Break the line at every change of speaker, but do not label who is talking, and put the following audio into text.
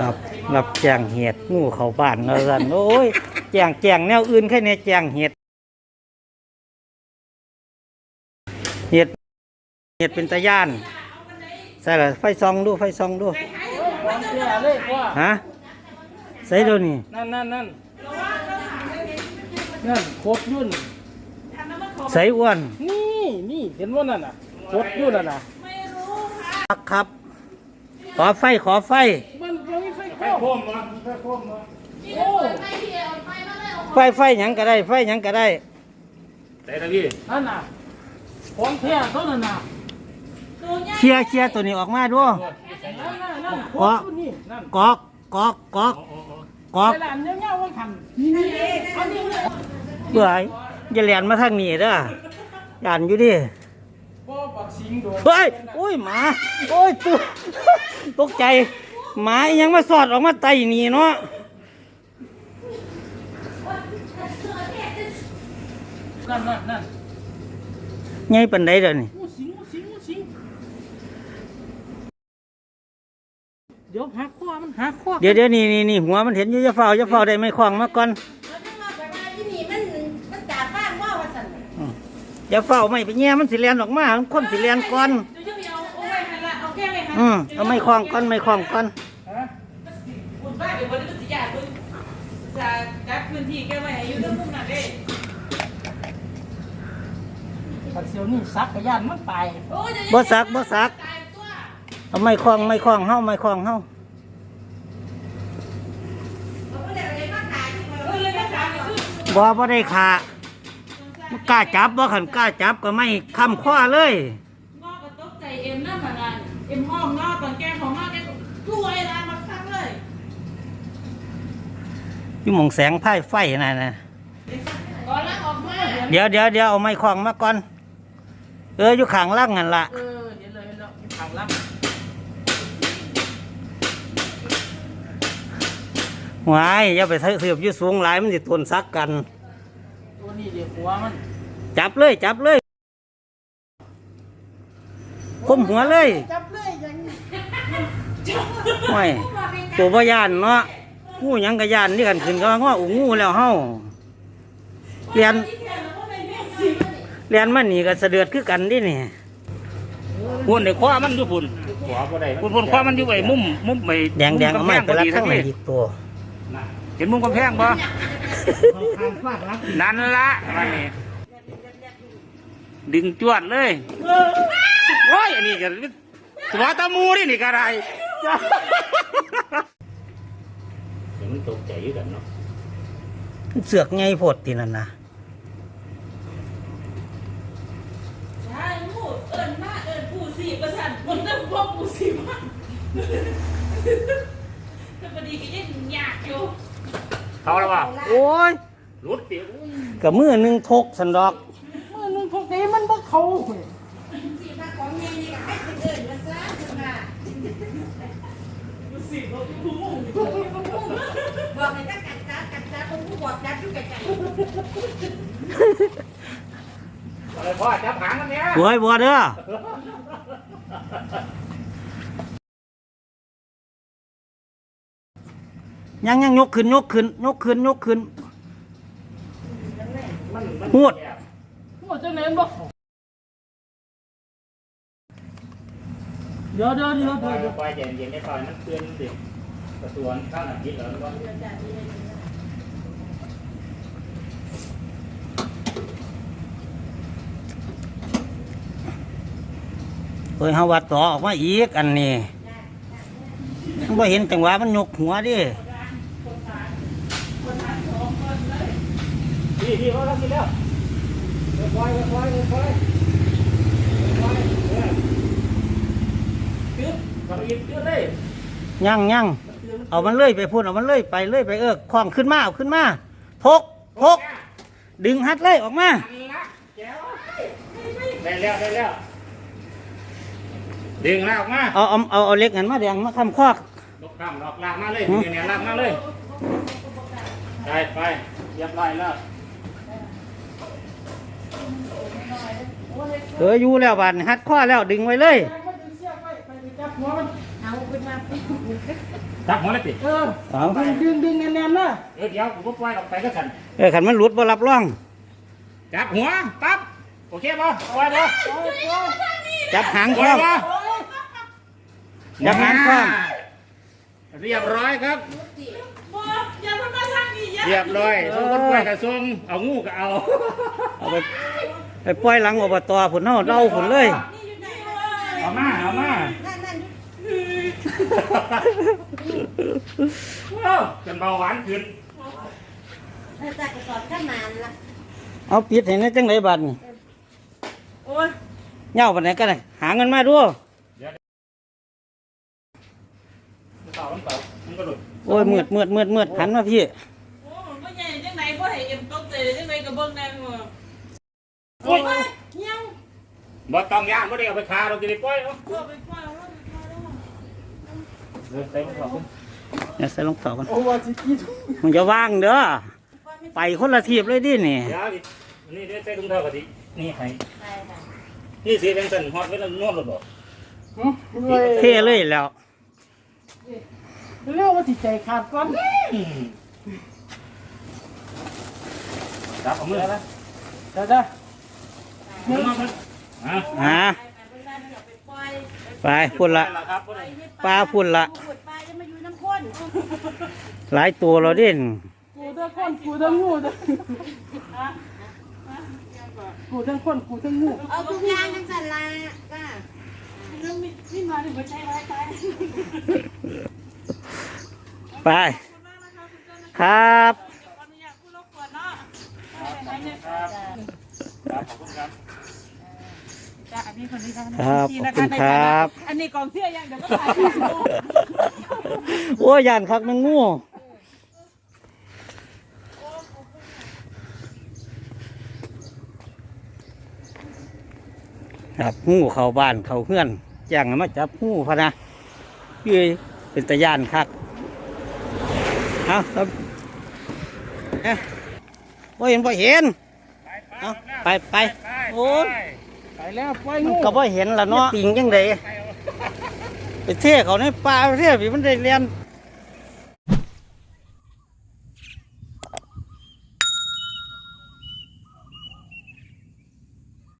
ครับรับแจ้งเหตุงูเข้าบ้านแล้วสันโอ้ยแจ้งแจ้งแนวอื่นแค่ในแจ้งเหตุเหตุเหตุเป็นตะย่านใส่ละไฟซองดูไฟซองดู
วางเสียเลยว่า
ฮะใส่ดูนี่
นั่นนั่นนั่นนั่นโคตรยุ่น
ใส่อ้วน
นี่นี่เห็นว่านั่นน่ะโคตรยุ่นน่ะนะ
ครับขอไฟขอไฟ
มันมันไม่ไฟโคมมาไฟโคมมาโอ้
ไฟไฟหยังก็ได้ ไฟหยังก็ได้
ใส่ตะพี่
นั่นน่ะของแท้ต้นนั่นน่ะ
เคลียร์เคลียร์ตัวนี้ออกมาด้วย
นั่นน่ะนั่นโคตรยุ่นนี่นั่น
กอกกอกกอกกอก
เวลาเนี้ยเงี้ยวันทันนี่อันนี้
เบื่ออย่าเลียนมาทางนี้เด้อยันอยู่ดิ
บ่บักสิงโดน
เฮ้ยโอ้ยหมาโอ้ยตัวตกใจ หมาอิหยังมาสอดออกมาไต่หนี่เนาะ
นั่นนั่นนั่น
ไงปันไดเด้อนี่
งูสิงงูสิงงูสิงเดี๋ยวหักคอมันหักคอ
เดี๋ยวเดี๋ยวนี่นี่นี่หัวมันเห็นอยู่จะเฝ้าจะเฝ้าได้ไม่คล้องมาก่อน
แล้วจังว่าไปว่าที่นี่มันมันจ่าฟ้างว่าว่าสั่นน่ะ
อย่าเฝ้าไม่ไปแง่มันสิเลียนออกมาคนสิเลียนก่อน
อาแค่ไว้ให้
อืมเอาไม่คล้องก่อนไม่คล้องก่อน
ฮะ
บุญบ้านเดี๋ยววันนี้มันสิยากเพิ่นจะจัดพื้นที่แก้ไว้ให้อยู่ตรงมุมนั้นเด้
ตักเสียวนี่ซักกระยานมันตาย
โอ้ยจะ
บ่สักบ่สัก
ตายตัว
เอาไม่คล้องไม่คล้องเฮาไม่คล้องเฮา
เอาไปได้อะไรมาขายที่มาเออเลยมาขายนี่คือ
บ่บ่ได้ขามันกล้าจับบ่คันกล้าจับก็ไม่ค้ำข้อเลย
งอกก็ตกใจเอ็มนั่นมานั่น เอ็มห้องงอกตอนแก้ของงอกแกก็กลัวไอ้ร้านมาคักเลย
อยู่หมองแสงไพ่ไฟนั่นน่ะ
ก่อนล้างออกมา
เดี๋ยวเดี๋ยวเดี๋ยวเอาไม้คล้องมาก่อน เอออยู่ข้างล่างนั่นล่ะ
เออเห็นเลยเห็นแล้วทางลับ
หวายอย่าไปเสือบอยู่สูงหลายมันสิทนซักกัน
ตัวนี้เดี๋ยวหัวมัน
จับเลยจับเลยคมหัวเลย
จับเลยยัง
ไม่ตัวบ่ยานเนาะงูหยังกะยานนี่กันขึ้นก็ง้ออูงูแล้วเฮาเรียนเรียนมันนี่ก็สะเดือดคือกันดินี่
พุ่นเดี๋ยวคว้ามันอยู่พุ่น
หัวบ่ได้
พุ่นพุ่นคว้ามันอยู่ไอ้มุมมุมไอ้
แดงแดงๆเอาไม้ไปรัดข้างใน
มุมกำแพ
อีกตัว
เห็นมุมกำแพงบ่นั่นละมันนี่ดึงจวดเลยโอ้ยอันนี้ก็ตัวตะมูนี่นี่ก็ได้
เดี๋ยวมันตกใจอยู่กันเนาะ
เสือกไงโพดตินั่นนะ
ใช่ผู้เอิญมาเอิญผู้สี่ประสันคนต้องพวกผู้สี่มาแต่พอดีก็ยังยากอยู่
เขาแล้วว่า
โอ้ย
รุดเปียก
กับมือหนึ่งทกสันดอก
เมื่อนึงพวกนี้มันบ่เขาเว้ย
สี่มาของเงี้ยนี่ก็ให้คนอื่นมาซะคุณน่ะบอกให้ตั้งกัดจัดกัดจัดคนผู้บอกจัดอยู่กัดจัด
อะไร พ่อจับหางมันเนี้ย
บัวบัวเด้อยังยังยกขึ้นยกขึ้นยกขึ้นยกขึ้นหวด
หัวจะเน้นบ่เขาเดี๋ยวเดี๋ยวเดี๋ยว
ปล่
เดี๋
อย
ยว
ปล่อยเย็นเย็นได้ปล่อยมันเตือนสิ กระสวนข้างอาทิตย์แล้วว่า
เฮ้ยเฮาว่าต่อออกมาอีกอันนี้มันบ่เห็นจังหวะมันยกหัวดิ
พี่พี่เขาทำกินแล้วปล่อยปล่อยปล่อยปล่อยตึ๊บกลับไปอีกตึ๊บเลย
ยังยัง เอามันเลื่อยไปพูดเอามันเลื่อยไปเลื่อยไปเออคล้องขึ้นมาเอาขึ้นมาทกทกดึงฮัดเลยออกมา
ได้แล้วได้แล้ว
ดึงลากออกมา
เอาเอาเอาเอาเล็กหันมาแดงมาคำคอก
ลกข้ามลอกลากมาเลยเนี่ยเนี่ยลากมาเลยได้ไปเรียบร้อยแล้ว
เอออยู่แล้วบาดนี้ฮัดข้อแล้วดึงไว้เลย
มันดึง เสียบไว้ไปจับหัวมัน
เอา
เอาขึ้นมาปุ๊บ
จับหัวเลยติ
เออ
เอา
ดึงดึงดึงแน่นๆนะ
เออเดี๋ยวผมก็ปล่อยออกไปก็สั่น
เออขันมันหลุดบ่รับรอง
จับหัวปั๊บโอเคป่ะเอาไว้ป่ะ
จับหางค
ปล่
ล้
อ
อยง
ป่ะ
จับหางคล้อง
เรียบร้อยครับ
บ่อย่าเพิ่งมาทางนี้อย่า
เรียบร้อยส่งคนป่วยกับส่งเอางูก็เอา
เอาไปไปปล่อยหลังอบตผุนเฮาเล่าผุนเลย
เอามาเอามา
นั่นนั่น
เอ้า จนเบาหวานขึ้น
ถ้าตากระสอบข้ามานละ
เอาปิดให้ในจังไดบัดนี่
โอ้ย
เหย้าบัดไหนกันน่ะหาเงินมาดู
เต่ามันเต่ามันก็หลุด
โอ้ยมืดมืดมืดมืดหันมาพี่
โอ้มันบ่ใหญ่จังไหนบ่ให้เอ็มตกใจจังไหนก็เบิ่งได้หัว
โอ้ย
เงี้ยว
บ่ต้องย่างบ่ได้เอาไปคาเราจะได้ปล่อยเนาะ
เออ
ใส่มันก่อน
อย่าใส่รองเท้ากัน
โอ้ว่าสิกิน
มันจะว่างเด้อไปคนละทีบเลยดินี่
เดี๋ยวดินี่เดี๋ยวใส่ถุงเท้าก็ดินี่ให้
ไปค่ะ
นี่สีเป็นสันฮอตไว้แล้วนวดหรือเปล่า
เท่เลยแล้ว
เรียกว่าสิใจขาดก่อน
จับเอามือแล้ว
เดี๋ยวจ้ะ
มือมามันอะ
ฮะ ไปพุ่นละ
ครับ
ปล่อยให้
ปลาพุ่นละ
พูดปลาจะมาอยู่น้ำข้น
หลายตัวเราดิ
กูทั้งคนกูทั้งงูเด้อกูทั้งคนกูทั้งงู
เอาทุกอย่างทั้งสันละจ้า
นี่มาถึงบ่ใช่ร้ายตาย
ไป ครับ
ขออนุญาตผู้รบกวนเนาะ
ครับขอบคุณครับ
จ้ะอันนี้คนนี้ค่ะ
ครับขอบคุณครับ
อันนี้กองเสื้อยังเดี๋ยวก็ถ่าย
โอ้ยยานคักมันงูครับงูเข้าบ้านเข้าเพื่อนแจ้งให้มาจับงูพะนะเอ้ยเป็นตะยานคักเอาครับเอ๊ะบ่เห็นบ่เห็น เอาไปไปโอ้ย
ไป แล้วปล่อย
มัน
งู
ก็บ่เห็นละเนาะปิงจังไดไปเท่เขาในป่าเท่พี่มันได้เรียน